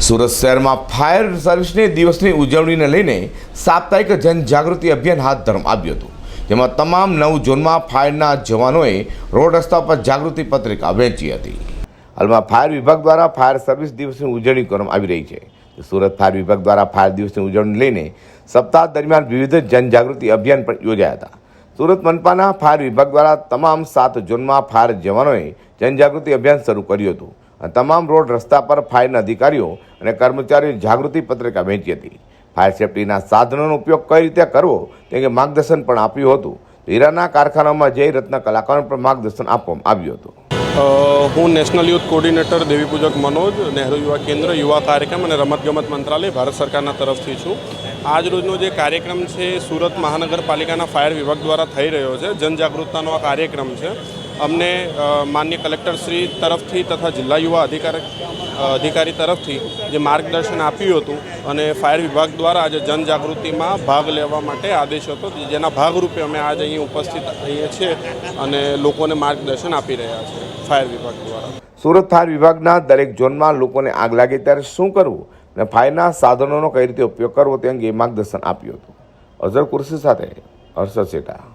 સુરત શહેરમાં ફાયર સર્વિસની દિવસની ઉજવણીને લઈને સાપ્તાહિક જનજાગૃતિ અભિયાન હાથ ધરવામાં આવ્યું હતું, જેમાં તમામ નવ ઝોનમાં ફાયરના જવાનોએ રોડ રસ્તા પર જાગૃતિ પત્રિકા વહેંચી હતી. હાલમાં ફાયર વિભાગ દ્વારા ફાયર સર્વિસ દિવસની ઉજવણી કરવામાં આવી રહી છે. સુરત ફાયર વિભાગ દ્વારા ફાયર દિવસની ઉજવણી લઈને સપ્તાહ દરમિયાન વિવિધ જનજાગૃતિ અભિયાન પણ યોજાયા હતા. સુરત મનપાના ફાયર વિભાગ દ્વારા તમામ સાત ઝોનમાં ફાયર જવાનોએ જનજાગૃતિ અભિયાન શરૂ કર્યું હતું. તમામ રોડ રસ્તા પર ફાયરના અધિકારીઓ અને કર્મચારીઓ જાગૃતિ પત્રિકા વહેંચી હતી. ફાયર સેફટીના સાધનોનો ઉપયોગ કઈ રીતે કરવો તે અંગે માર્ગદર્શન પણ આપ્યું હતું. હીરાના કારખાનામાં જઈ રત્ન કલાકારોને પણ માર્ગદર્શન આપવામાં આવ્યું હતું. હું national youth coordinator Devipujak Manoj, Nehru Yuva Kendra, યુવા કાર્યક્રમ અને રમતગમત મંત્રાલય ભારત સરકારના તરફથી છું. આજ રોજનો જે કાર્યક્રમ છે સુરત મહાનગરપાલિકાના ફાયર વિભાગ દ્વારા થઈ રહ્યો છે. જનજાગૃતતાનો આ કાર્યક્રમ છે. અમને માન્ય માનનીય કલેક્ટર તરફથી તથા જિલ્લા યુવા અધિકાર, અધિકારી તરફથી જે માર્ગદર્શન આપ્યું હતું અને ફાયર વિભાગ દ્વારા આજે જનજાગૃતિમાં ભાગ લેવા માટે આદેશ હતો જેના ભાગરૂપે અમે આજે અહીં ઉપસ્થિત અહીંયા છીએ અને લોકોને માર્ગદર્શન આપી રહ્યા છે ફાયર વિભાગ દ્વારા. સુરત ફાયર વિભાગના દરેક ઝોનમાં લોકોને આગ લાગે ત્યારે શું કરવું અને ફાયરના સાધનોનો કઈ રીતે ઉપયોગ કરવો તે અંગે માર્ગદર્શન આપ્યું હતું. અઝર કુર્સી સાથે હર્ષદ શેઠા.